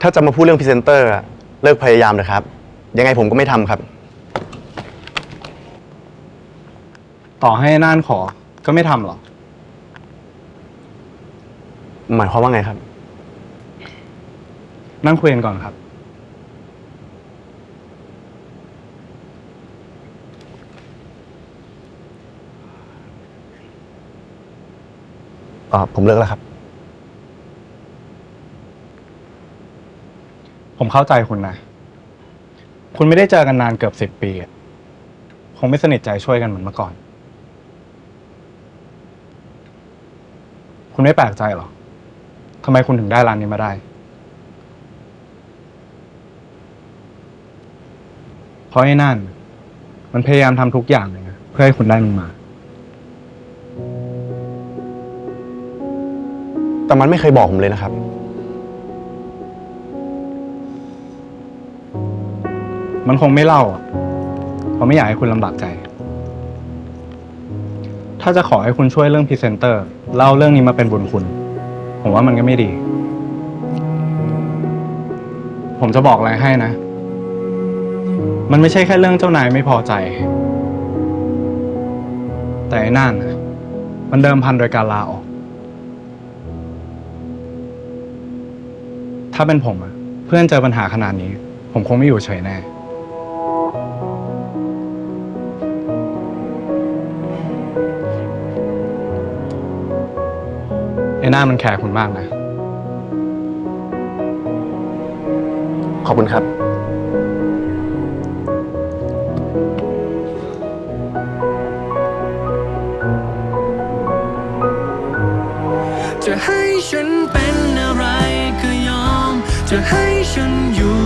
ถ้าจะมาพูดเรื่องพรีเซนเตอร์อะเลิกพยายามเลยครับ ยังไงผมก็ไม่ทำครับ ต่อให้น่านขอก็ไม่ทำหรอกหมายความว่าไงครับ นั่งคุยกันก่อนครับ อ่าผมเลิกแล้วครับ ผมเข้าใจคุณนะ คุณไม่ได้เจอกันนานเกือบสิบปีอะคงไม่สนิทใจช่วยกันเหมือนเมื่อก่อน คุณไม่แปลกใจหรอทำไมคุณถึงได้ร้านนี้มาได้ เพราะไอ้นั่น มันพยายามทำทุกอย่างเลยนะเพื่อให้คุณได้มันมา แต่มันไม่เคยบอกผมเลยนะครับ มันคงไม่เล่าเพราะไม่อยากให้คุณลำบากใจ ถ้าจะขอให้คุณช่วยเรื่องพรีเซนเตอร์เล่าเรื่องนี้มาเป็นบุญคุณ ผมว่ามันก็ไม่ดี ผมจะบอกอะไรให้นะ มันไม่ใช่แค่เรื่องเจ้านายไม่พอใจ แต่ไอ้นั่นน่ะมันเดิมพันโดยการลาออก ถ้าเป็นผมอะเพื่อนเจอปัญหาขนาดนี้ ผมคงไม่อยู่เฉยแน่ หน้ามันแคร์คุณมากนะ ขอบคุณครับ จะให้ฉันเป็นอะไรก็ยอม จะให้ฉันอยู่